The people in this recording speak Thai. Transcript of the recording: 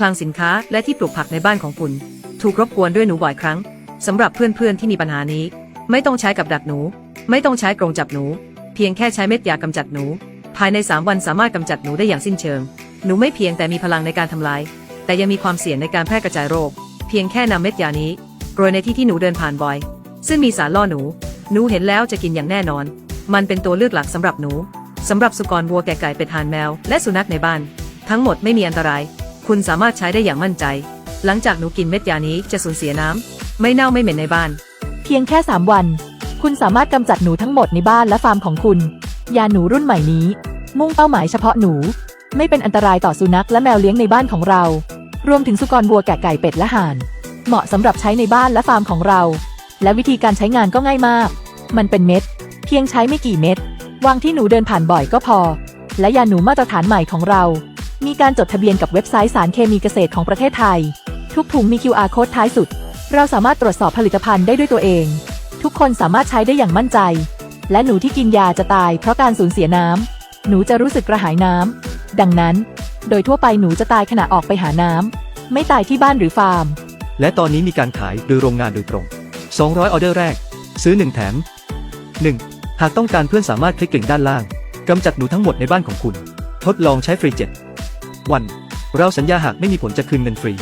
คลังสินค้าและที่ปลูกผักในบ้านของคุณ ถูกรบกวนด้วยหนูบ่อยครั้งสำหรับเพื่อนๆที่มีปัญหานี้ ไม่ต้องใช้กับดักหนู ไม่ต้องใช้กรงจับหนู เพียงแค่ใช้เม็ดยากำจัดหนู ภายใน 3 วันสามารถกำจัดหนูได้อย่างสิ้นเชิง หนูไม่เพียงแต่มีพลังในการทำลาย แต่ยังมีความเสี่ยงในการแพร่กระจายโรค เพียงแค่นำเม็ดยานี้โรยในที่ที่หนูเดินผ่านบ่อย ซึ่งมีสารล่อหนู หนูเห็นแล้วจะกินอย่างแน่นอน มันเป็นตัวเลือกหลักสำหรับหนูสำหรับสุกรวัวแก่ไก่เป็ดห่านแมว และสุนัขในบ้าน ทั้งหมดไม่มีอันตราย คุณสามารถใช้ได้อย่างมั่นใจ หลังจากหนูกินเม็ดยานี้จะสูญเสียน้ำ ไม่เน่าไม่เหม็นในบ้าน เพียงแค่ 3 วัน คุณสามารถกำจัดหนูทั้งหมดในบ้านและฟาร์มของคุณ ยาหนูรุ่นใหม่นี้ มุ่งเป้าหมายเฉพาะหนู ไม่เป็นอันตรายต่อสุนัขและแมวเลี้ยงในบ้านของเรา รวมถึงสุกรวัวแกะไก่เป็ดและห่าน เหมาะสำหรับใช้ในบ้านและฟาร์มของเรา และวิธีการใช้งานก็ง่ายมาก มันเป็นเม็ด เพียงใช้ไม่กี่เม็ดวางที่หนูเดินผ่านบ่อยก็พอ และยาหนูมาตรฐานใหม่ของเรา มีการจดทะเบียนกับเว็บไซต์สารเคมีเกษตรของประเทศไทย ทุกถุงมี QR code ท้ายสุด เราสามารถตรวจสอบผลิตภัณฑ์ได้ด้วยตัวเอง ทุกคนสามารถใช้ได้อย่างมั่นใจ และหนูที่กินยาจะตายเพราะการสูญเสียน้ำหนูจะรู้สึกกระหายน้ำดังนั้น โดยทั่วไปหนูจะตายขณะออกไปหาน้ำไม่ตายที่บ้านหรือฟาร์ม และตอนนี้มีการขายโดยโรงงานโดยตรง 200 ออเดอร์แรก ซื้อ 1 แถม 1. หากต้องการเพื่อนสามารถคลิกลิงก์ด้านล่างกำจัดหนูทั้งหมดในบ้านของคุณ ทดลองใช้ฟรี7 วัน เราสัญญาหากไม่มีผลจะคืนเงินฟรี